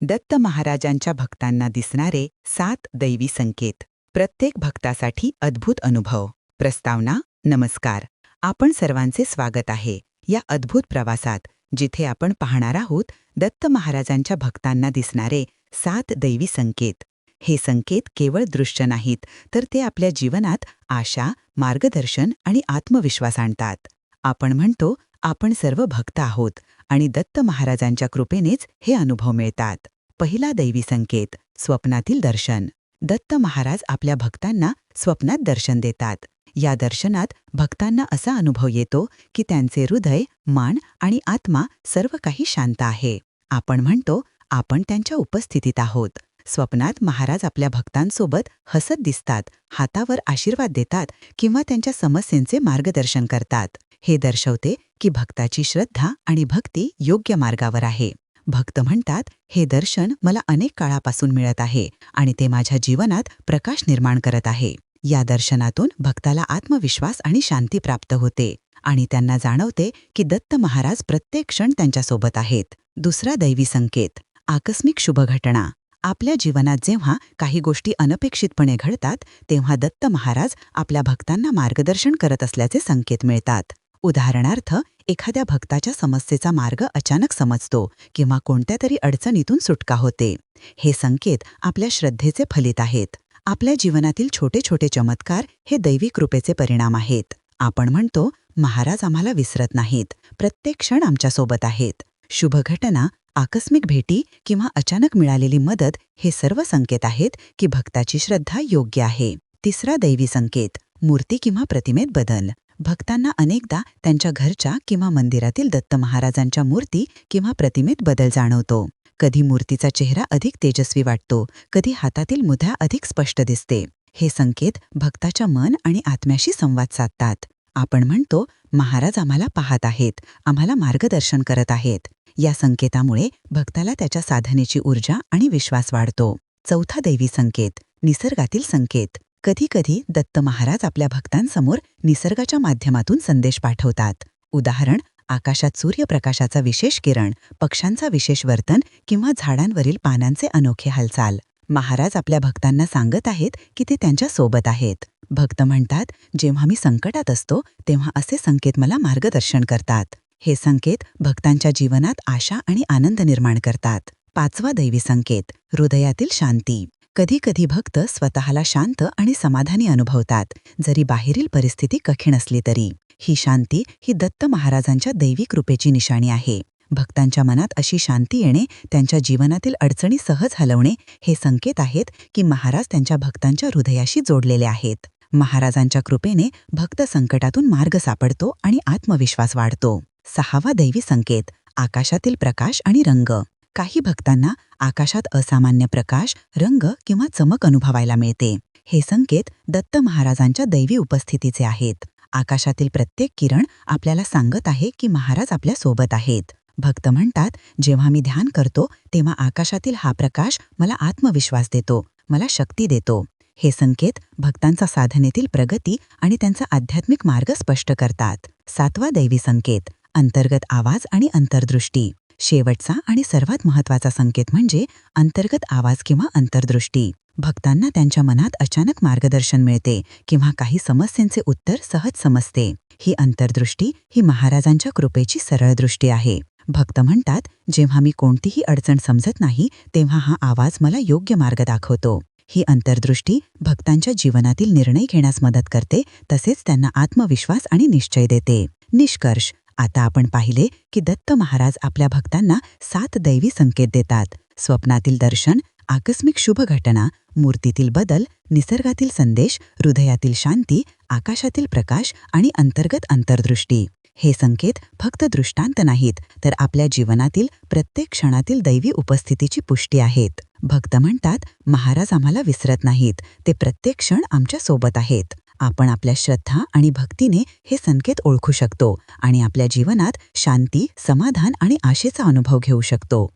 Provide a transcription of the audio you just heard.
दत्त महाराजांच्या भक्तांना दिसणारे सात दैवी संकेत. प्रत्येक भक्तासाठी अद्भुत अनुभव. प्रस्तावना नमस्कार. आपण सर्वांचे स्वागत आहे. या अद्भुत प्रवासात जिथे आपण पाहणार आहोत दत्त महाराजांच्या भक्तांना दिसणारे सात दैवी संकेत. हे संकेत केवळ दृश्य नाहीत तर ते आपल्या जीवनात आशा मार्गदर्शन आणि आत्मविश्वास आणतात. आपण म्हणतो आपण सर्व भक्त आहोत. आणि दत्त महाराजांच्या कृपेनेच हे अनुभव मिळतात. पहिला दैवी संकेत स्वप्नातील दर्शन. दत्त महाराज आपल्या भक्तांना स्वप्नात दर्शन देतात. या दर्शनात भक्तांना असा अनुभव येतो की त्यांचे हृदय मान आणि आत्मा सर्व काही शांत आहे. आपण म्हणतो आपण त्यांच्या उपस्थितीत आहोत. स्वप्नात महाराज आपल्या भक्तांसोबत हसत दिसतात हातावर आशीर्वाद देतात किंवा त्यांच्या समस्येंचे मार्गदर्शन करतात. हे दर्शवते की भक्ताची श्रद्धा आणि भक्ती योग्य मार्गावर आहे. भक्त म्हणतात हे दर्शन मला अनेक काळापासून मिळत आहे आणि ते माझ्या जीवनात प्रकाश निर्माण करत आहे. या दर्शनातून भक्ताला आत्मविश्वास आणि शांती प्राप्त होते आणि त्यांना जाणवते की दत्त महाराज प्रत्येक क्षण त्यांच्यासोबत आहेत. दुसरा दैवी संकेत आकस्मिक शुभघटना आपल्या जीवनात जेव्हा काही गोष्टी अनपेक्षितपणे घडतात तेव्हा दत्त महाराज आपल्या भक्तांना मार्गदर्शन करत असल्याचे संकेत मिळतात. उदाहरणार्थ एखाद्या भक्ताच्या समस्येचा मार्ग अचानक समजतो किंवा कोणत्या तरी अडचणीतून सुटका होते. हे संकेत आपल्या श्रद्धेचे फलित आहेत. आपल्या जीवनातील छोटे छोटे चमत्कार हे दैवी कृपेचे परिणाम आहेत. आपण म्हणतो महाराज आम्हाला विसरत नाहीत. प्रत्येक क्षण आमच्यासोबत आहेत. शुभ घटना आकस्मिक भेटी किंवा अचानक मिळालेली मदत हे सर्व संकेत आहेत की भक्ताची श्रद्धा योग्य आहे. तिसरा दैवी संकेत मूर्ती किंवा प्रतिमेत बदल. भक्तांना अनेकदा त्यांच्या घरच्या किंवा मंदिरातील दत्त महाराजांच्या मूर्ती किंवा प्रतिमेत बदल जाणवतो. कधी मूर्तीचा चेहरा अधिक तेजस्वी वाटतो कधी हातातील मुद्रा अधिक स्पष्ट दिसते. हे संकेत भक्ताच्या मन आणि आत्म्याशी संवाद साधतात. आपण म्हणतो महाराज आम्हाला पाहत आहेत आम्हाला मार्गदर्शन करत आहेत. या संकेतामुळे भक्ताला त्याच्या साधनेची ऊर्जा आणि विश्वास वाढतो. चौथा दैवी संकेत निसर्गातील संकेत. कधी कधी दत्त महाराज आपल्या भक्तांसमोर निसर्गाच्या माध्यमातून संदेश पाठवतात. उदाहरण आकाशात सूर्यप्रकाशाचा विशेष किरण पक्ष्यांचा विशेष वर्तन किंवा झाडांवरील पानांचे अनोखे हालचाल. महाराज आपल्या भक्तांना सांगत आहेत की ते त्यांच्यासोबत आहेत. भक्त म्हणतात जेव्हा मी संकटात असतो तेव्हा असे संकेत मला मार्गदर्शन करतात. हे संकेत भक्तांच्या जीवनात आशा आणि आनंद निर्माण करतात. पाचवा दैवी संकेत हृदयातील शांती. कधी कधी भक्त स्वतःला शांत आणि समाधानी अनुभवतात जरी बाहेरील परिस्थिती कठीण असली तरी. ही शांती ही दत्त महाराजांच्या दैवी कृपेची निशाणी आहे. भक्तांच्या मनात अशी शांती येणे त्यांच्या जीवनातील अडचणी सहज हलवणे हे संकेत आहेत की महाराज त्यांच्या भक्तांच्या हृदयाशी जोडलेले आहेत. महाराजांच्या कृपेने भक्त संकटातून मार्ग सापडतो आणि आत्मविश्वास वाढतो. सहावा दैवी संकेत आकाशातील प्रकाश आणि रंग. काही भक्तांना आकाशात असामान्य प्रकाश रंग किंवा चमक अनुभवायला मिळते. हे संकेत दत्त महाराजांच्या दैवी उपस्थितीचे आहेत. आकाशातील प्रत्येक किरण आपल्याला सांगत आहे की महाराज आपल्यासोबत आहेत. भक्त म्हणतात जेव्हा मी ध्यान करतो तेव्हा आकाशातील हा प्रकाश मला आत्मविश्वास देतो मला शक्ती देतो. हे संकेत भक्तांचा साधनेतील प्रगती आणि त्यांचा आध्यात्मिक मार्ग स्पष्ट करतात. सातवा दैवी संकेत अंतर्गत आवाज आणि अंतर्दृष्टी. शेवटचा आणि सर्वात महत्त्वाचा संकेत म्हणजे अंतर्गत आवाज किंवा अंतर्दृष्टी. भक्तांना त्यांच्या मनात अचानक मार्गदर्शन मिळते किंवा काही समस्यांचे उत्तर सहज समजते. ही अंतर्दृष्टी ही महाराजांच्या कृपेची सरळ दृष्टी आहे. भक्त म्हणतात जेव्हा मी कोणतीही अडचण समजत नाही तेव्हा हा आवाज मला योग्य मार्ग दाखवतो. ही अंतर्दृष्टी भक्तांच्या जीवनातील निर्णय घेण्यास मदत करते तसेच त्यांना आत्मविश्वास आणि निश्चय देते. निष्कर्ष आता आपण पाहिले की दत्त महाराज आपल्या भक्तांना सात दैवी संकेत देतात. स्वप्नातील दर्शन आकस्मिक शुभ घटना मूर्तीतील बदल निसर्गातील संदेश हृदयातील शांती आकाशातील प्रकाश आणि अंतर्गत अंतर्दृष्टी. हे संकेत फक्त दृष्टांत नाहीत तर आपल्या जीवनातील प्रत्येक क्षणातील दैवी उपस्थितीची पुष्टी आहेत. भक्त म्हणतात महाराज आम्हाला विसरत नाहीत ते प्रत्येक क्षण आमच्यासोबत आहेत. आपण आपल्या श्रद्धा आणि भक्तीने हे संकेत ओळखू शकतो आणि आपल्या जीवनात शांती समाधान आणि आशेचा अनुभव घेऊ शकतो.